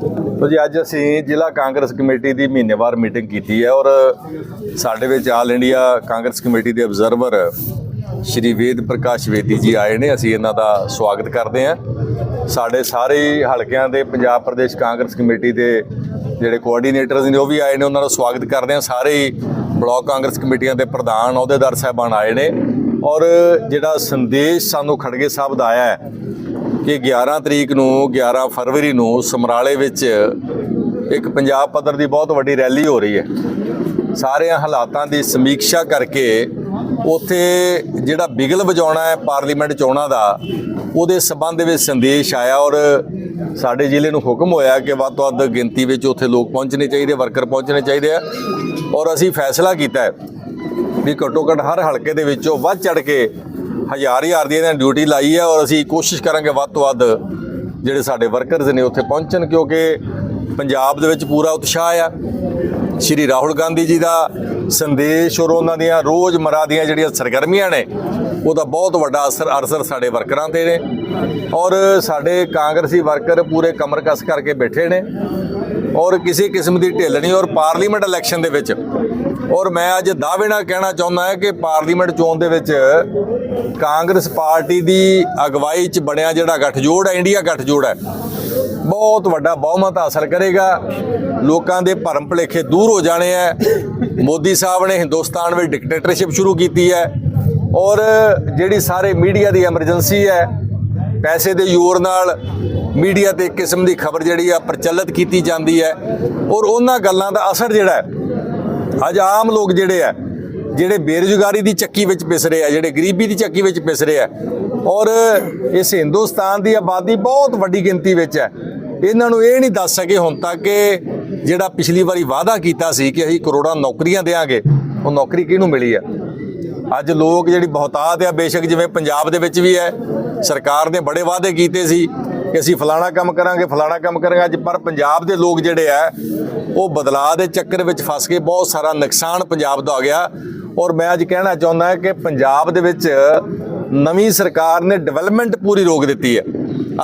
ਤੋ ਜੀ ਅੱਜ ਅਸੀਂ ਜ਼ਿਲ੍ਹਾ ਕਾਂਗਰਸ ਕਮੇਟੀ ਦੀ ਮਹੀਨੇਵਾਰ ਮੀਟਿੰਗ ਕੀਤੀ ਹੈ ਔਰ ਸਾਡੇ ਵਿੱਚ ਆਲ ਇੰਡੀਆ ਕਾਂਗਰਸ ਕਮੇਟੀ ਦੇ ਅਬਜ਼ਰਵਰ ਸ਼੍ਰੀ ਵੇਦ ਪ੍ਰਕਾਸ਼ ਵੇਦੀ ਜੀ ਆਏ ਨੇ, ਅਸੀਂ ਇਹਨਾਂ ਦਾ ਸਵਾਗਤ ਕਰਦੇ ਹਾਂ। ਸਾਡੇ ਸਾਰੇ ਹੀ ਹਲਕਿਆਂ ਦੇ ਪੰਜਾਬ ਪ੍ਰਦੇਸ਼ ਕਾਂਗਰਸ ਕਮੇਟੀ ਦੇ ਜਿਹੜੇ ਕੋਆਰਡੀਨੇਟਰਸ ਨੇ, ਉਹ ਵੀ ਆਏ ਨੇ, ਉਹਨਾਂ ਦਾ ਸਵਾਗਤ ਕਰਦੇ ਹਾਂ। ਸਾਰੇ ਹੀ ਬਲਾਕ ਕਾਂਗਰਸ ਕਮੇਟੀਆਂ ਦੇ ਪ੍ਰਧਾਨ ਅਹੁਦੇਦਾਰ ਸਾਹਿਬਾਨ ਆਏ ਨੇ ਔਰ ਜਿਹੜਾ ਸੰਦੇਸ਼ ਸਾਨੂੰ ਖੜਗੇ ਸਾਹਿਬ ਦਾ ਆਇਆ ਹੈ ਕਿ 11 ਤਰੀਕ ਨੂੰ 11 ਫਰਵਰੀ ਨੂੰ ਸਮਰਾਲੇ ਵਿੱਚ ਇੱਕ ਪੰਜਾਬ ਪੱਧਰ ਦੀ ਬਹੁਤ ਵੱਡੀ ਰੈਲੀ ਹੋ ਰਹੀ ਹੈ। ਸਾਰਿਆਂ ਹਾਲਾਤਾਂ ਦੀ ਸਮੀਖਿਆ ਕਰਕੇ ਉੱਥੇ ਜਿਹੜਾ ਬਿਗਲ ਵਜਾਉਣਾ ਹੈ ਪਾਰਲੀਮੈਂਟ ਚੋਣਾਂ ਦਾ, ਉਹਦੇ ਸਬੰਧ ਵਿੱਚ ਸੰਦੇਸ਼ ਆਇਆ ਔਰ ਸਾਡੇ ਜ਼ਿਲ੍ਹੇ ਨੂੰ ਹੁਕਮ ਹੋਇਆ ਕਿ ਵੱਧ ਤੋਂ ਵੱਧ ਗਿਣਤੀ ਵਿੱਚ ਉੱਥੇ ਲੋਕ ਪਹੁੰਚਣੇ ਚਾਹੀਦੇ, ਵਰਕਰ ਪਹੁੰਚਣੇ ਚਾਹੀਦੇ ਆ। ਔਰ ਅਸੀਂ ਫੈਸਲਾ ਕੀਤਾ ਹੈ ਵੀ ਘੱਟੋ ਘੱਟ ਹਰ ਹਲਕੇ ਦੇ ਵਿੱਚੋਂ ਵੱਧ ਚੜ ਕੇ ਹਜ਼ਾਰ ਹਜ਼ਾਰ ਦੀ ਇਹਨਾਂ ਡਿਊਟੀ ਲਾਈ ਹੈ ਔਰ ਅਸੀਂ ਕੋਸ਼ਿਸ਼ ਕਰਾਂਗੇ ਵੱਧ ਤੋਂ ਵੱਧ ਜਿਹੜੇ ਸਾਡੇ ਵਰਕਰਸ ਨੇ ਉੱਥੇ ਪਹੁੰਚਣ ਕਿਉਂਕਿ ਪੰਜਾਬ ਦੇ ਵਿੱਚ ਪੂਰਾ ਉਤਸ਼ਾਹ ਆ। ਸ਼੍ਰੀ ਰਾਹੁਲ ਗਾਂਧੀ ਜੀ ਦਾ ਸੰਦੇਸ਼ ਔਰ ਉਹਨਾਂ ਦੀਆਂ ਰੋਜ਼ਮਰਾ ਦੀਆਂ ਜਿਹੜੀਆਂ ਸਰਗਰਮੀਆਂ ਨੇ, ਉਹਦਾ ਬਹੁਤ ਵੱਡਾ ਅਸਰ ਅਸਰ ਸਾਡੇ ਵਰਕਰਾਂ ਤੇ ਨੇ। ਔਰ ਸਾਡੇ ਕਾਂਗਰਸੀ ਵਰਕਰ ਪੂਰੇ ਕਮਰ ਕਸ ਕਰਕੇ ਬੈਠੇ ਨੇ। ਔਰ ਕਿਸੇ ਕਿਸਮ ਦੀ ਢਿੱਲ ਨਹੀਂ ਔਰ ਪਾਰਲੀਮੈਂਟ ਇਲੈਕਸ਼ਨ ਦੇ ਵਿੱਚ ਔਰ ਮੈਂ ਅੱਜ ਦਾਅਵੇ ਨਾਲ ਕਹਿਣਾ ਚਾਹੁੰਦਾ ਹਾਂ ਕਿ ਪਾਰਲੀਮੈਂਟ ਚੋਣ ਦੇ ਵਿੱਚ ਕਾਂਗਰਸ ਪਾਰਟੀ ਦੀ ਅਗਵਾਈ 'ਚ ਬਣਿਆ ਜਿਹੜਾ ਗੱਠਜੋੜ ਹੈ, ਇੰਡੀਆ ਗੱਠਜੋੜ ਹੈ, ਬਹੁਤ ਵੱਡਾ ਬਹੁਮਤ ਹਾਸਲ ਕਰੇਗਾ। ਲੋਕਾਂ ਦੇ ਭਰਮ ਭੁਲੇਖੇ ਦੂਰ ਹੋ ਜਾਣੇ ਹੈ। ਮੋਦੀ ਸਾਹਿਬ ਨੇ ਹਿੰਦੁਸਤਾਨ ਵਿੱਚ ਡਿਕਟੇਟਰਸ਼ਿਪ ਸ਼ੁਰੂ ਕੀਤੀ ਹੈ ਔਰ ਜਿਹੜੀ ਸਾਰੇ ਮੀਡੀਆ ਦੀ ਐਮਰਜੈਂਸੀ ਹੈ, ਪੈਸੇ ਦੇ ਜ਼ੋਰ ਨਾਲ ਮੀਡੀਆ ਤੇ ਇੱਕ ਕਿਸਮ ਦੀ ਖਬਰ ਜਿਹੜੀ ਆ ਪ੍ਰਚਲਿਤ ਕੀਤੀ ਜਾਂਦੀ ਹੈ ਔਰ ਉਹਨਾਂ ਗੱਲਾਂ ਦਾ ਅਸਰ ਜਿਹੜਾ ਅੱਜ ਆਮ ਲੋਕ ਜਿਹੜੇ ਆ, ਜਿਹੜੇ ਬੇਰੁਜ਼ਗਾਰੀ ਦੀ ਚੱਕੀ ਵਿੱਚ ਪਿਸ ਰਹੇ ਆ, ਜਿਹੜੇ ਗਰੀਬੀ ਦੀ ਚੱਕੀ ਵਿੱਚ ਪਿਸ ਰਹੇ ਆ, ਔਰ ਇਸ ਹਿੰਦੁਸਤਾਨ ਦੀ ਆਬਾਦੀ ਬਹੁਤ ਵੱਡੀ ਗਿਣਤੀ ਵਿੱਚ ਹੈ। ਇਹਨਾਂ ਨੂੰ ਇਹ ਨਹੀਂ ਦੱਸ ਸਕੇ ਹੁਣ ਤੱਕ ਕਿ ਜਿਹੜਾ ਪਿਛਲੀ ਵਾਰੀ ਵਾਅਦਾ ਕੀਤਾ ਸੀ ਕਿ ਅਸੀਂ ਕਰੋੜਾਂ ਨੌਕਰੀਆਂ ਦੇਵਾਂਗੇ ਉਹ ਨੌਕਰੀ ਕਿਹਨੂੰ ਮਿਲੀ ਹੈ ਅੱਜ ਲੋਕ ਜਿਹੜੀ ਬਹੁਤਾਤ ਆ, ਬੇਸ਼ੱਕ ਜਿਵੇਂ ਪੰਜਾਬ ਦੇ ਵਿੱਚ ਵੀ ਹੈ, ਸਰਕਾਰ ਨੇ ਬੜੇ ਵਾਅਦੇ ਕੀਤੇ ਸੀ ਕਿ ਅਸੀਂ ਫਲਾਣਾ ਕੰਮ ਕਰਾਂਗੇ, ਫਲਾਣਾ ਕੰਮ ਕਰਾਂਗੇ। ਅੱਜ ਪਰ ਪੰਜਾਬ ਦੇ ਲੋਕ ਜਿਹੜੇ ਆ, ਉਹ ਬਦਲਾਅ ਦੇ ਚੱਕਰ ਵਿੱਚ ਫਸ ਕੇ ਬਹੁਤ ਸਾਰਾ ਨੁਕਸਾਨ ਪੰਜਾਬ ਦਾ ਹੋ ਗਿਆ। ਔਰ ਮੈਂ ਅੱਜ ਕਹਿਣਾ ਚਾਹੁੰਦਾ ਕਿ ਪੰਜਾਬ ਦੇ ਵਿੱਚ ਨਵੀਂ ਸਰਕਾਰ ਨੇ ਡਿਵੈਲਪਮੈਂਟ ਪੂਰੀ ਰੋਕ ਦਿੱਤੀ ਹੈ।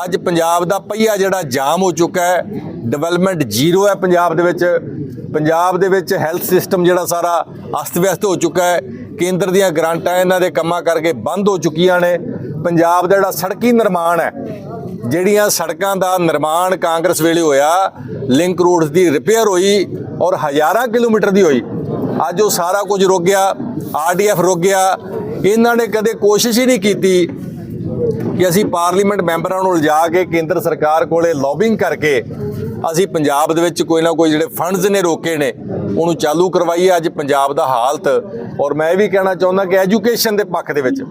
ਅੱਜ ਪੰਜਾਬ ਦਾ ਪਹੀਆ ਜਿਹੜਾ ਜਾਮ ਹੋ ਚੁੱਕਾ ਹੈ, ਡਿਵੈਲਪਮੈਂਟ ਜ਼ੀਰੋ ਹੈ ਪੰਜਾਬ ਦੇ ਵਿੱਚ। ਪੰਜਾਬ ਦੇ ਵਿੱਚ ਹੈਲਥ ਸਿਸਟਮ ਜਿਹੜਾ ਸਾਰਾ ਅਸਤ-ਵਿਅਸਤ ਹੋ ਚੁੱਕਾ ਹੈ। ਕੇਂਦਰ ਦੀਆਂ ਗ੍ਰਾਂਟਾਂ ਇਹਨਾਂ ਦੇ ਕੰਮਾਂ ਕਰਕੇ ਬੰਦ ਹੋ ਚੁੱਕੀਆਂ ਨੇ। ਪੰਜਾਬ ਦਾ ਜਿਹੜਾ ਸੜਕੀ ਨਿਰਮਾਣ ਹੈ ਜਿਹੜੀਆਂ ਸੜਕਾਂ ਦਾ ਨਿਰਮਾਣ ਕਾਂਗਰਸ ਵੇਲੇ ਹੋਇਆ ਲਿੰਕ ਰੋਡਸ ਦੀ ਰਿਪੇਅਰ ਹੋਈ ਔਰ ਹਜ਼ਾਰਾਂ ਕਿਲੋਮੀਟਰ ਦੀ ਹੋਈ। ਅੱਜ ਉਹ ਸਾਰਾ ਕੁਝ ਰੁਕ ਗਿਆ ਆਰਡੀਐਫ ਰੁਕ ਗਿਆ। ਇਹਨਾਂ ਨੇ ਕਦੇ ਕੋਸ਼ਿਸ਼ ਹੀ ਨਹੀਂ ਕੀਤੀ ਕਿ ਅਸੀਂ ਪਾਰਲੀਮੈਂਟ ਮੈਂਬਰਾਂ ਨੂੰ ਲਿਜਾ ਕੇ ਕੇਂਦਰ ਸਰਕਾਰ ਕੋਲੇ ਲੌਬਿੰਗ ਕਰਕੇ ਅਸੀਂ ਪੰਜਾਬ ਦੇ ਵਿੱਚ ਕੋਈ ਨਾ ਕੋਈ ਜਿਹੜੇ ਫੰਡਸ ਨੇ ਰੋਕੇ ਨੇ, ਉਹਨੂੰ ਚਾਲੂ ਕਰਵਾਈਏ। ਅੱਜ ਪੰਜਾਬ ਦਾ ਹਾਲਤ, ਔਰ ਮੈਂ ਇਹ ਵੀ ਕਹਿਣਾ ਚਾਹੁੰਦਾ ਕਿ ਐਜੂਕੇਸ਼ਨ ਦੇ ਪੱਖ ਦੇ ਵਿੱਚ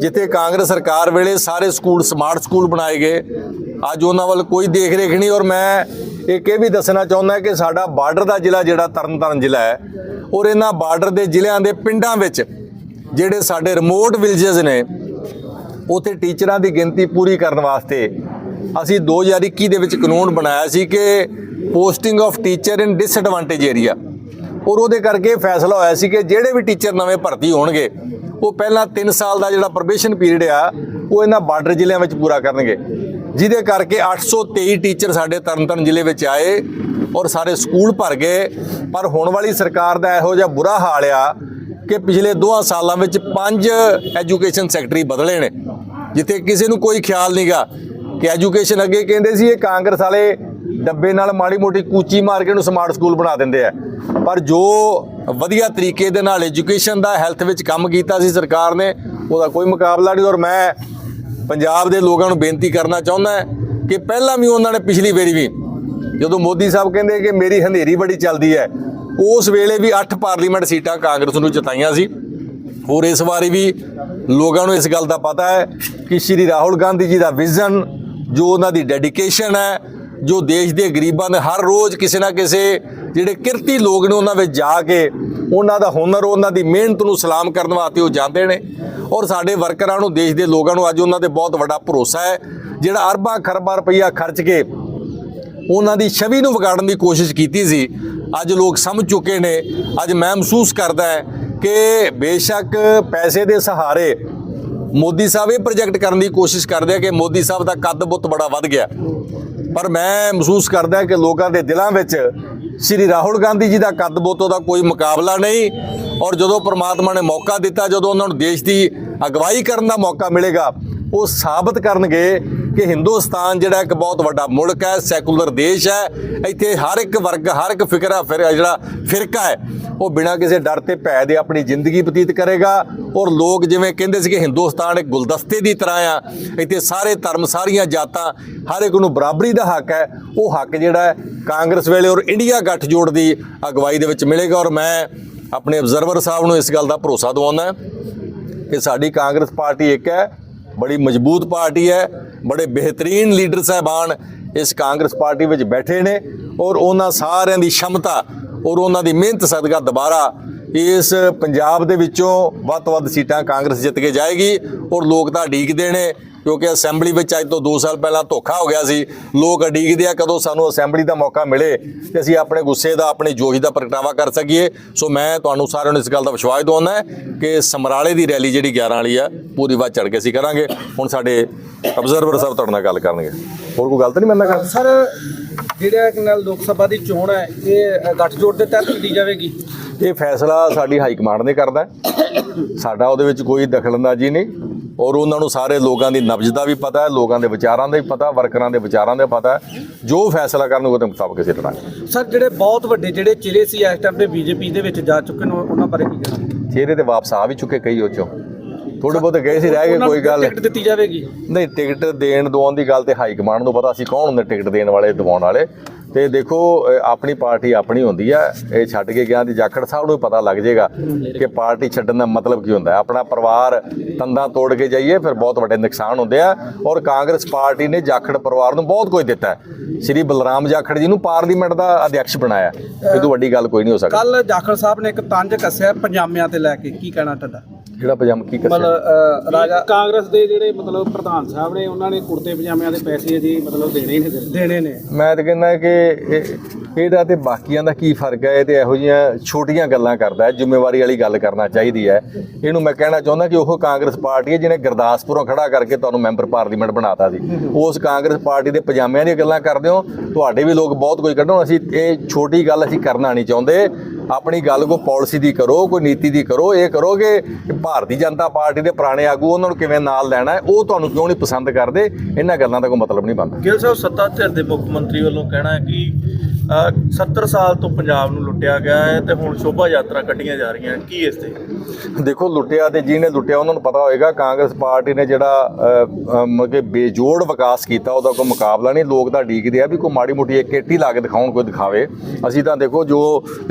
ਜਿੱਥੇ ਕਾਂਗਰਸ ਸਰਕਾਰ ਵੇਲੇ ਸਾਰੇ ਸਕੂਲ, ਸਮਾਰਟ ਸਕੂਲ ਬਣਾਏ ਗਏ। ਅੱਜ ਉਹਨਾਂ ਵੱਲ ਕੋਈ ਦੇਖ ਰੇਖ ਨਹੀਂ ਔਰ ਮੈਂ ਇੱਕ ਇਹ ਵੀ ਦੱਸਣਾ ਚਾਹੁੰਦਾ ਕਿ ਸਾਡਾ ਬਾਰਡਰ ਦਾ ਜ਼ਿਲ੍ਹਾ ਜਿਹੜਾ ਤਰਨਤਾਰਨ ਜ਼ਿਲ੍ਹਾ ਹੈ, ਔਰ ਇਹਨਾਂ ਬਾਰਡਰ ਦੇ ਜ਼ਿਲ੍ਹਿਆਂ ਦੇ ਪਿੰਡਾਂ ਵਿੱਚ ਜਿਹੜੇ ਸਾਡੇ ਰਿਮੋਟ ਵਿਲੇजेस ਨੇ, ਉਥੇ ਟੀਚਰਾਂ ਦੀ ਗਿਣਤੀ ਪੂਰੀ ਕਰਨ ਵਾਸਤੇ ਅਸੀਂ 2021 ਦੇ ਵਿੱਚ ਕਾਨੂੰਨ ਬਣਾਇਆ ਸੀ ਕਿ posting of teacher in disadvantage area. ਔਰ ਉਹਦੇ ਕਰਕੇ ਇਹ ਫੈਸਲਾ ਹੋਇਆ ਸੀ ਕਿ ਜਿਹੜੇ ਵੀ ਟੀਚਰ ਨਵੇਂ ਭਰਤੀ ਹੋਣਗੇ, ਉਹ ਪਹਿਲਾਂ 3 ਸਾਲ ਦਾ ਜਿਹੜਾ ਪ੍ਰੋਬੇਸ਼ਨ ਪੀਰੀਅਡ ਆ, ਉਹ ਇਹਨਾਂ ਬਾਰਡਰ ਜ਼ਿਲ੍ਹਿਆਂ ਵਿੱਚ ਪੂਰਾ ਕਰਨਗੇ। ਜਿਹਦੇ ਕਰਕੇ 823 ਟੀਚਰ ਸਾਡੇ ਤਰਨਤਾਰਨ ਜ਼ਿਲ੍ਹੇ ਵਿੱਚ ਆਏ ਔਰ ਸਾਰੇ ਸਕੂਲ ਭਰ ਗਏ। ਪਰ ਹੁਣ ਵਾਲੀ ਸਰਕਾਰ ਦਾ ਇਹੋ ਜਿਹਾ ਬੁਰਾ ਹਾਲ ਆ ਕਿ ਪਿਛਲੇ 2 ਸਾਲਾਂ ਵਿੱਚ ਪੰਜ ਐਜੂਕੇਸ਼ਨ ਸੈਕਟਰੀ ਬਦਲੇ ਨੇ, ਜਿੱਥੇ ਕਿਸੇ ਨੂੰ ਕੋਈ ਖਿਆਲ ਨਹੀਂਗਾ ਕਿ ਐਜੂਕੇਸ਼ਨ ਅੱਗੇ ਕਹਿੰਦੇ ਸੀ ਇਹ ਕਾਂਗਰਸ ਵਾਲੇ ਡੱਬੇ ਨਾਲ ਮਾੜੀ ਮੋਟੀ ਕੂਚੀ ਮਾਰ ਕੇ ਉਹਨੂੰ ਸਮਾਰਟ ਸਕੂਲ ਬਣਾ ਦਿੰਦੇ ਆ। ਪਰ ਜੋ ਵਧੀਆ ਤਰੀਕੇ ਦੇ ਨਾਲ ਐਜੂਕੇਸ਼ਨ ਦਾ ਹੈਲਥ ਵਿੱਚ ਕੰਮ ਕੀਤਾ ਸੀ ਸਰਕਾਰ ਨੇ, ਉਹਦਾ ਕੋਈ ਮੁਕਾਬਲਾ ਨਹੀਂ ਔਰ ਮੈਂ ਪੰਜਾਬ ਦੇ ਲੋਕਾਂ ਨੂੰ ਬੇਨਤੀ ਕਰਨਾ ਚਾਹੁੰਦਾ ਕਿ ਪਹਿਲਾਂ ਵੀ ਉਹਨਾਂ ਨੇ ਪਿਛਲੀ ਵਾਰੀ ਵੀ ਜਦੋਂ ਮੋਦੀ ਸਾਹਿਬ ਕਹਿੰਦੇ ਕਿ ਮੇਰੀ ਹਨੇਰੀ ਬੜੀ ਚੱਲਦੀ ਹੈ, ਉਸ ਵੇਲੇ ਵੀ 8 ਪਾਰਲੀਮੈਂਟ ਸੀਟਾਂ ਕਾਂਗਰਸ ਨੂੰ ਜਿਤਾਈਆਂ ਸੀ। ਹੋਰ ਇਸ ਵਾਰੀ ਵੀ ਲੋਕਾਂ ਨੂੰ ਇਸ ਗੱਲ ਦਾ ਪਤਾ ਹੈ ਕਿ ਸ਼੍ਰੀ ਰਾਹੁਲ ਗਾਂਧੀ ਜੀ ਦਾ ਵਿਜ਼ਨ ਜੋ ਉਹਨਾਂ ਦੀ ਡੈਡੀਕੇਸ਼ਨ ਹੈ, ਜੋ ਦੇਸ਼ ਦੇ ਗਰੀਬਾਂ ਦੇ ਹਰ ਰੋਜ਼ ਕਿਸੇ ਨਾ ਕਿਸੇ ਜਿਹੜੇ ਕਿਰਤੀ ਲੋਕ ਨੇ ਉਹਨਾਂ ਵਿੱਚ ਜਾ ਕੇ ਉਹਨਾਂ ਦਾ ਹੁਨਰ, ਉਹਨਾਂ ਦੀ ਮਿਹਨਤ ਨੂੰ ਸਲਾਮ ਕਰਨ ਵਾਸਤੇ ਉਹ ਜਾਂਦੇ ਨੇ। ਔਰ ਸਾਡੇ ਵਰਕਰਾਂ ਨੂੰ, ਦੇਸ਼ ਦੇ ਲੋਕਾਂ ਨੂੰ ਅੱਜ ਉਹਨਾਂ ਤੇ ਬਹੁਤ ਵੱਡਾ ਭਰੋਸਾ ਹੈ, ਜਿਹੜਾ ਅਰਬਾਂ ਖਰਬਾਂ ਰੁਪਈਆ ਖਰਚ ਕੇ ਉਹਨਾਂ ਦੀ ਛਵੀ ਨੂੰ ਵਿਗਾੜਨ ਦੀ ਕੋਸ਼ਿਸ਼ ਕੀਤੀ ਸੀ। ਅੱਜ ਲੋਕ ਸਮਝ ਚੁੱਕੇ ਨੇ, ਅੱਜ ਮੈਂ ਮਹਿਸੂਸ ਕਰਦਾ ਹੈ ਕਿ ਬੇਸ਼ੱਕ ਪੈਸੇ ਦੇ ਸਹਾਰੇ ਮੋਦੀ ਸਾਹਿਬ ਇਹ ਪ੍ਰੋਜੈਕਟ ਕਰਨ ਦੀ ਕੋਸ਼ਿਸ਼ ਕਰਦੇ ਆ ਕਿ ਮੋਦੀ ਸਾਹਿਬ ਦਾ ਕੱਦ ਬੁੱਤ ਬੜਾ ਵੱਧ ਗਿਆ। ਪਰ ਮੈਂ ਮਹਿਸੂਸ ਕਰਦਾ ਕਿ ਲੋਕਾਂ ਦੇ ਦਿਲਾਂ ਵਿੱਚ ਸ਼੍ਰੀ ਰਾਹੁਲ ਗਾਂਧੀ ਜੀ ਦਾ ਕੱਦ ਬੋਤੋ ਦਾ ਕੋਈ ਮੁਕਾਬਲਾ ਨਹੀਂ। ਔਰ ਜਦੋਂ ਪ੍ਰਮਾਤਮਾ ਨੇ ਮੌਕਾ ਦਿੱਤਾ, ਜਦੋਂ ਉਹਨਾਂ ਨੂੰ ਦੇਸ਼ ਦੀ ਅਗਵਾਈ ਕਰਨ ਦਾ ਮੌਕਾ ਮਿਲੇਗਾ ਉਹ ਸਾਬਤ ਕਰਨਗੇ ਕਿ ਹਿੰਦੁਸਤਾਨ ਜਿਹੜਾ ਇੱਕ ਬਹੁਤ ਵੱਡਾ ਮੁਲਕ ਹੈ, ਸੈਕੂਲਰ ਦੇਸ਼ ਹੈ। ਇੱਥੇ ਹਰ ਇੱਕ ਵਰਗ, ਹਰ ਇੱਕ ਫਿਕਰਾ ਫਿਰ ਜਿਹੜਾ ਫਿਰਕਾ ਹੈ, ਉਹ ਬਿਨਾਂ ਕਿਸੇ ਡਰ ਤੇ ਭੈ ਦੇ ਆਪਣੀ ਜ਼ਿੰਦਗੀ ਬਤੀਤ ਕਰੇਗਾ। ਔਰ ਲੋਕ ਜਿਵੇਂ ਕਹਿੰਦੇ ਸੀ ਕਿ ਹਿੰਦੁਸਤਾਨ ਇੱਕ ਗੁਲਦਸਤੇ ਦੀ ਤਰ੍ਹਾਂ ਆ, ਇੱਥੇ ਸਾਰੇ ਧਰਮ, ਸਾਰੀਆਂ ਜਾਤਾਂ, ਹਰ ਇੱਕ ਨੂੰ ਬਰਾਬਰੀ ਦਾ ਹੱਕ ਹੈ। ਉਹ ਹੱਕ ਜਿਹੜਾ ਕਾਂਗਰਸ ਵੇਲੇ ਔਰ ਇੰਡੀਆ ਗੱਠਜੋੜ ਦੀ ਅਗਵਾਈ ਦੇ ਵਿੱਚ ਮਿਲੇਗਾ। ਔਰ ਮੈਂ ਆਪਣੇ ਅਬਜ਼ਰਵਰ ਸਾਹਿਬ ਨੂੰ ਇਸ ਗੱਲ ਦਾ ਭਰੋਸਾ ਦਿਵਾਉਂਦਾ ਕਿ ਸਾਡੀ ਕਾਂਗਰਸ ਪਾਰਟੀ ਇੱਕ ਹੈ ਬੜੀ ਮਜ਼ਬੂਤ ਪਾਰਟੀ ਹੈ, ਬੜੇ ਬਿਹਤਰੀਨ ਲੀਡਰ ਸਾਹਿਬਾਨ ਇਸ ਕਾਂਗਰਸ ਪਾਰਟੀ ਵਿੱਚ ਬੈਠੇ ਨੇ ਔਰ ਉਹਨਾਂ ਸਾਰਿਆਂ ਦੀ ਸ਼ਮਤਾ ਔਰ ਉਹਨਾਂ ਦੀ ਮਿਹਨਤ ਸਦਕਾ ਦੁਬਾਰਾ ਇਸ ਪੰਜਾਬ ਦੇ ਵਿੱਚੋਂ ਵੱਧ ਤੋਂ ਵੱਧ ਸੀਟਾਂ ਕਾਂਗਰਸ ਜਿੱਤ ਕੇ ਜਾਏਗੀ ਔਰ ਲੋਕ ਤਾਂ ਉਡੀਕਦੇ ਨੇ, ਕਿਉਂਕਿ ਅਸੈਂਬਲੀ ਵਿੱਚ ਅੱਜ ਤੋਂ 2 ਸਾਲ ਪਹਿਲਾਂ ਧੋਖਾ ਹੋ ਗਿਆ ਸੀ। ਲੋਕ ਉਡੀਕਦੇ ਆ ਕਦੋਂ ਸਾਨੂੰ ਅਸੈਂਬਲੀ ਦਾ ਮੌਕਾ ਮਿਲੇ ਤੇ ਅਸੀਂ ਆਪਣੇ ਗੁੱਸੇ ਦਾ, ਆਪਣੀ ਜੋਸ਼ ਦਾ ਪ੍ਰਗਟਾਵਾ ਕਰ ਸਕੀਏ। ਸੋ ਮੈਂ ਤੁਹਾਨੂੰ ਸਾਰਿਆਂ ਨੂੰ ਇਸ ਗੱਲ ਦਾ ਵਿਸ਼ਵਾਸ ਦਿਵਾਉਂਦਾ ਕਿ ਸਮਰਾਲੇ ਦੀ ਰੈਲੀ ਜਿਹੜੀ 11 ਵਾਲੀ ਆ, ਪੂਰੀ ਵਾਰ ਚੜ ਕੇ ਅਸੀਂ ਕਰਾਂਗੇ। ਹੁਣ ਸਾਡੇ ਅਬਜ਼ਰਵਰ ਸਾਹਿਬ ਤੁਹਾਡੇ ਨਾਲ ਗੱਲ ਕਰਨਗੇ। ਹੋਰ ਕੋਈ ਗੱਲ ਤਾਂ ਨਹੀਂ ਮੈਂ ਕਰ ਸਰ, ਜਿਹੜਾ ਨਾਲ ਲੋਕ ਸਭਾ ਦੀ ਚੋਣ ਹੈ, ਇਹ ਗੱਠਜੋੜ ਦੇ ਤਹਿਤ ਕੀਤੀ ਜਾਵੇਗੀ? ਇਹ ਫੈਸਲਾ ਸਾਡੀ ਹਾਈ ਕਮਾਂਡ ਨੇ ਕਰਦਾ। ਸਾਡਾ ਉਹਦੇ ਵਿੱਚ ਕੋਈ ਦਖਲਅੰਦਾਜ਼ੀ ਨਹੀਂ। ਔਰ ਉਹਨਾਂ ਨੂੰ ਸਾਰੇ ਲੋਕਾਂ ਦੀ ਨਬਜ਼ ਦਾ ਵੀ ਪਤਾ ਹੈ ਲੋਕਾਂ ਦੇ ਵਿਚਾਰਾਂ ਦਾ ਵੀ ਪਤਾ ਵਰਕਰਾਂ ਦੇ ਵਿਚਾਰਾਂ ਦਾ ਪਤਾ ਹੈ। ਜੋ ਫੈਸਲਾ ਕਰਨਗੇ ਉਹਦੇ ਮੁਤਾਬਕ ਅਸੀਂ ਲੜਾਂਗੇ। ਸਰ ਜਿਹੜੇ ਬਹੁਤ ਵੱਡੇ ਜਿਹੜੇ ਚਿਹਰੇ ਸੀ ਇਸ ਟਾਈਮ ਤੇ ਬੀਜੇਪੀ ਦੇ ਵਿੱਚ ਜਾ ਚੁੱਕੇ ਨੇ ਉਹਨਾਂ ਬਾਰੇ ਕੀ ਕਹਿਣਾ? ਚਿਹਰੇ ਤੇ ਵਾਪਸ ਆ ਵੀ ਚੁੱਕੇ ਕਈ ਉਹ ਚੋਂ। ਥੋੜੇ ਬਹੁਤ ਗਏ ਸੀ ਰਹਿ ਗਏ ਕੋਈ ਗੱਲ ਟਿਕਟ ਦਿੱਤੀ ਜਾਵੇਗੀ? ਨਹੀਂ ਟਿਕਟ ਦੇਣ ਦਵਾਉਣ ਦੀ ਗੱਲ ਤੇ ਹਾਈ ਕਮਾਂਡ ਨੂੰ ਪਤਾ ਸੀ ਕੌਣ ਹੁੰਦੇ ਟਿਕਟ ਦੇਣ ਵਾਲੇ ਦਵਾਉਣ ਵਾਲੇ। ਤੇ ਦੇਖੋ ਆਪਣੀ ਪਾਰਟੀ ਆਪਣੀ ਹੁੰਦੀ ਹੈ ਇਹ ਛੱਡ ਕੇ ਗਿਆ ਤੇ ਜਾਖੜ ਸਾਹਿਬ ਨੂੰ ਪਤਾ ਲੱਗ ਜਾਏਗਾ ਕਿ ਪਾਰਟੀ ਛੱਡਣ ਦਾ ਮਤਲਬ ਕੀ ਹੁੰਦਾ ਆਪਣਾ ਪਰਿਵਾਰ ਤੰਦਾ ਤੋੜ ਕੇ ਜਾਈਏ, ਫਿਰ ਬਹੁਤ ਵੱਡੇ ਨੁਕਸਾਨ ਹੁੰਦੇ ਆ। ਔਰ ਕਾਂਗਰਸ ਪਾਰਟੀ ਨੇ ਜਾਖੜ ਪਰਿਵਾਰ ਨੂੰ ਬਹੁਤ ਕੁਝ ਦਿੱਤਾ ਸ਼੍ਰੀ ਬਲਰਾਮ ਜਾਖੜ ਜੀ ਨੂੰ ਪਾਰਲੀਮੈਂਟ ਦਾ ਅਧਿਕਸ਼ ਬਣਾਇਆ। ਇਹ ਤੋਂ ਵੱਡੀ ਗੱਲ ਕੋਈ ਨਹੀਂ ਹੋ ਸਕਦੀ। ਕੱਲ ਜਾਖੜ ਸਾਹਿਬ ਨੇ ਇੱਕ ਤੰਜ ਕੱਸਿਆ ਪਜਾਮਿਆਂ ਤੇ ਲੈ ਕੇ। ਕੀ ਕਹਿਣਾ ਤੁਹਾਡਾ? ਜਿਹੜਾ ਪਜਾਮਾ ਕੀ ਕੱਸਿਆ? ਮਤਲਬ ਰਾਜਾ ਕਾਂਗਰਸ ਦੇ ਜਿਹੜੇ ਮਤਲਬ ਪ੍ਰਧਾਨ ਸਾਹਿਬ ਨੇ ਉਹਨਾਂ ਨੇ ਕੁੜਤੇ ਪਜਾਮਿਆਂ ਦੇ ਪੈਸੇ ਜੀ ਮਤਲਬ ਦੇਣੇ ਹੀ ਨਹੀਂ ਦੇਣੇ ਨੇ। ਮੈਂ ਤਾਂ ਕਹਿੰਦਾ ਕਿ ਇਹ- ਇਹਦਾ ਤੇ ਬਾਕੀਆਂ ਦਾ ਕੀ ਫ਼ਰਕ ਹੈ? ਇਹ ਤੇ ਇਹੋ ਜਿਹੀਆਂ ਛੋਟੀਆਂ ਗੱਲਾਂ ਕਰਦਾ ਹੈ ਜ਼ਿੰਮੇਵਾਰੀ ਵਾਲੀ ਗੱਲ ਕਰਨਾ ਚਾਹੀਦੀ ਹੈ। ਇਹਨੂੰ ਮੈਂ ਕਹਿਣਾ ਚਾਹੁੰਦਾ ਕਿ ਉਹ ਕਾਂਗਰਸ ਪਾਰਟੀ ਹੈ ਜਿਹਨੇ ਗੁਰਦਾਸਪੁਰੋਂ ਖੜਾ ਕਰਕੇ ਤੁਹਾਨੂੰ ਮੈਂਬਰ ਪਾਰਲੀਮੈਂਟ ਬਣਾਤਾ ਸੀ। ਉਸ ਕਾਂਗਰਸ ਪਾਰਟੀ ਦੇ ਪਜਾਮਿਆਂ ਦੀਆਂ ਗੱਲਾਂ ਕਰਦੇ ਹੋ ਤੁਹਾਡੇ ਵੀ ਲੋਕ ਬਹੁਤ ਕੁਝ ਕੱਢੋ ਅਸੀਂ ਇਹ ਛੋਟੀ ਗੱਲ ਅਸੀਂ ਕਰਨਾ ਨਹੀਂ ਚਾਹੁੰਦੇ। ਆਪਣੀ ਗੱਲ ਕੋ ਪਾਲਿਸੀ ਦੀ ਕਰੋ ਕੋਈ ਨੀਤੀ ਦੀ ਕਰੋ ਇਹ ਕਰੋ ਕਿ ਭਾਰਤੀ ਜਨਤਾ ਪਾਰਟੀ ਦੇ ਪੁਰਾਣੇ ਆਗੂ ਉਹਨਾਂ ਨੂੰ ਕਿਵੇਂ ਨਾਲ ਲੈਣਾ ਹੈ ਉਹ ਤੁਹਾਨੂੰ ਕਿਉਂ ਨਹੀਂ ਪਸੰਦ ਕਰਦੇ? ਇਹਨਾਂ ਗੱਲਾਂ ਦਾ ਕੋਈ ਮਤਲਬ ਨਹੀਂ ਬਣਦਾ। ਗਿੱਲ ਸਾਹਿਬ ਸੱਤਾ ਧਿਰ ਦੇ ਮੁੱਖ ਮੰਤਰੀ ਵੱਲੋਂ ਕਹਿਣਾ ਹੈ ਕਿ ਅ, 70 ਸਾਲ ਤੋਂ ਪੰਜਾਬ ਨੂੰ ਲੁੱਟਿਆ ਗਿਆ ਹੈ ਤੇ ਹੁਣ ਸ਼ੋਭਾ ਯਾਤਰਾ ਕੱਢੀਆਂ ਜਾ ਰਹੀਆਂ ਕੀ ਇਸ ਤੇ? ਦੇਖੋ ਲੁੱਟਿਆ ਤੇ ਜਿਹਨੇ ਲੁੱਟਿਆ ਉਹਨਾਂ ਨੂੰ ਪਤਾ ਹੋਏਗਾ ਕਾਂਗਰਸ ਪਾਰਟੀ ਨੇ ਜਿਹੜਾ ਮਤਲਬ ਬੇਜੋੜ ਵਿਕਾਸ ਕੀਤਾ ਉਹਦਾ ਕੋਈ ਮੁਕਾਬਲਾ ਨਹੀਂ। ਲੋਕ ਤਾਂ ਡੀਕਦੇ ਆ ਵੀ ਕੋਈ ਮਾੜੀ ਮੋਟੀ ਇੱਕ ਹੀ ਲਾ ਕੇ ਦਿਖਾਉਣ ਕੋਈ ਦਿਖਾਵੇ। ਅਸੀਂ ਤਾਂ ਦੇਖੋ ਜੋ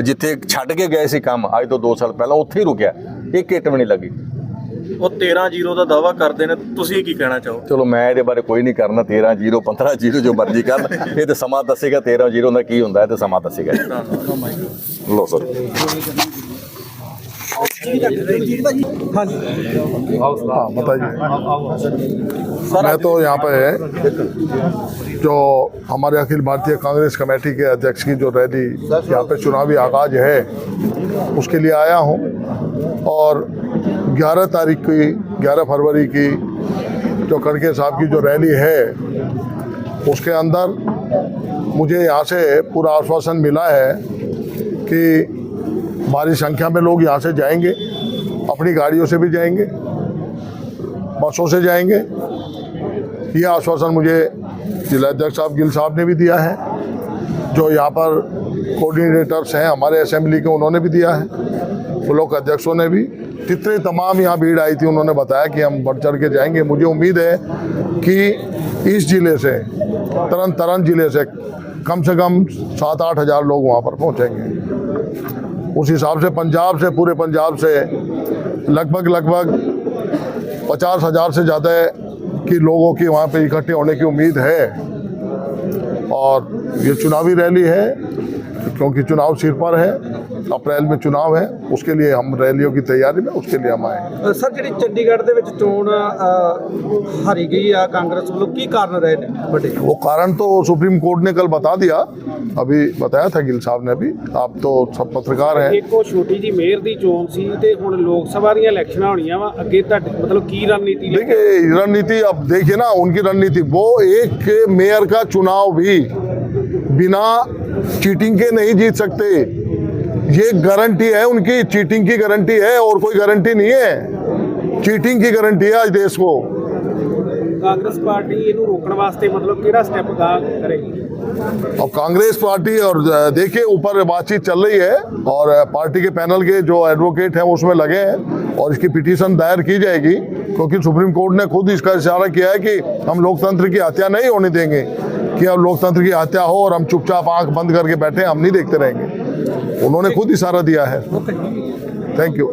ਜਿੱਥੇ ਛੱਡ ਕੇ ਗਏ ਸੀ ਕੰਮ ਅੱਜ ਤੋਂ 2 ਸਾਲ ਪਹਿਲਾਂ ਉੱਥੇ ਹੀ ਰੁਕਿਆ। ਇੱਕ ਇੱਟ ਵੀ ਨਹੀਂ ਲੱਗੀ। ਉਹ 13 ਜ਼ੀਰੋ ਦਾ ਦਾਵਾ ਕਰਦੇ ਨੇ ਤੁਸੀਂ ਕੀ ਕਹਿਣਾ ਚਾਹੋ? ਚਲੋ ਮੈਂ ਇਹਦੇ ਬਾਰੇ ਕੋਈ ਨਹੀਂ ਕਰਨਾ 13 0 15 0 ਜੋ ਮਰਜ਼ੀ ਕਰਨ ਇਹ ਤੇ ਸਮਾਂ ਦੱਸੇਗਾ 13 0 ਦਾ ਕੀ ਹੁੰਦਾ ਹੈ ਤੇ ਸਮਾਂ ਦੱਸੇਗਾ ਲੋ ਸਰ। हाँ बताइए। मैं तो यहाँ पे जो हमारे अखिल भारतीय कांग्रेस कमेटी के अध्यक्ष की जो रैली यहाँ पे चुनावी आगाज़ है उसके लिए आया हूँ। और 11 तारीख की 11 फरवरी की जो खड़गे साहब की जो रैली है उसके अंदर मुझे यहाँ से पूरा आश्वासन मिला है कि भारी संख्या में लोग यहाँ से जाएँगे, अपनी गाड़ियों से भी जाएँगे, बसों से जाएँगे। ये आश्वासन मुझे जिला अध्यक्ष साहब, गिल साहब ने भी दिया है, जो यहाँ पर कोऑर्डिनेटर्स हैं हमारे असेंबली के, उन्होंने भी दिया है, ब्लॉक अध्यक्षों ने भी। जितने तमाम यहाँ भीड़ आई थी, उन्होंने बताया कि हम बढ़ चढ़ के जाएँगे। मुझे उम्मीद है कि इस ज़िले से तरन तरन ज़िले से कम से कम सात आठ हज़ार लोग वहाँ पर पहुँचेंगे। उस हिसाब से पंजाब से, पूरे पंजाब से लगभग लगभग पचास हज़ार से ज़्यादा की लोगों की वहाँ पे इकट्ठे होने की उम्मीद है। और ये चुनावी रैली है। क्योंकि चुनाव सिर पर है अप्रैल में चुनाव है उसके लिए हम रैलियों की तैयारी में उसके लिए हम आए हैं ਅ, ਸਰ ਜਿਹੜੀ ਚੰਡੀਗੜ੍ਹ ਦੇ ਵਿੱਚ ਚੋਣ ਅ, ਹਾਰੀ ਗਈ ਆ ਕਾਂਗਰਸ ਵੱਲੋਂ ਕੀ ਕਾਰਨ ਰਹੇ ਨੇ ਵੱਡੇ वो कारण तो सुप्रीम कोर्ट ने कल बता दिया अभी बताया था गिल साहब ने भी आप तो सब पत्रकार हैं ਇੱਕ ਉਹ ਛੋਟੀ ਜੀ ਮੇਅਰ ਦੀ ਚੋਣ ਸੀ ਤੇ ਹੁਣ ਲੋਕ ਸਭਾ ਦੀਆਂ ਇਲੈਕਸ਼ਨਾਂ ਹੋਣੀਆਂ ਵਾ ਅੱਗੇ ਤੁਹਾਡੇ ਮਤਲਬ ਕੀ ਰਣਨੀਤੀ ਲੈ ਕੇ देखिए रणनीति अब देखिए ना उनकी रणनीति वो एक मेयर का चुनाव भी बिना चीटिंग के नहीं जीत सकते ये गारंटी है उनकी चीटिंग की गारंटी है और कोई गारंटी नहीं है चीटिंग की गारंटी है आज देश को ਕਾਂਗਰਸ ਪਾਰਟੀ ਇਹਨੂੰ ਰੋਕਣ ਵਾਸਤੇ ਮਤਲਬ ਕਿਹੜਾ ਸਟੈਪ ਗਾ ਕਰੇਗੀ अब कांग्रेस पार्टी और देखिए ऊपर बातचीत चल रही है और पार्टी के पैनल के जो एडवोकेट हैं उसमें लगे हैं और इसकी पिटीशन दायर की जाएगी क्योंकि सुप्रीम कोर्ट ने खुद इसका इशारा किया है कि हम लोकतंत्र की हत्या नहीं होने देंगे कि अब लोकतंत्र की हत्या हो और हम चुपचाप आंख बंद करके बैठे हम नहीं देखते रहेंगे उन्होंने खुद इशारा दिया है थैंक यू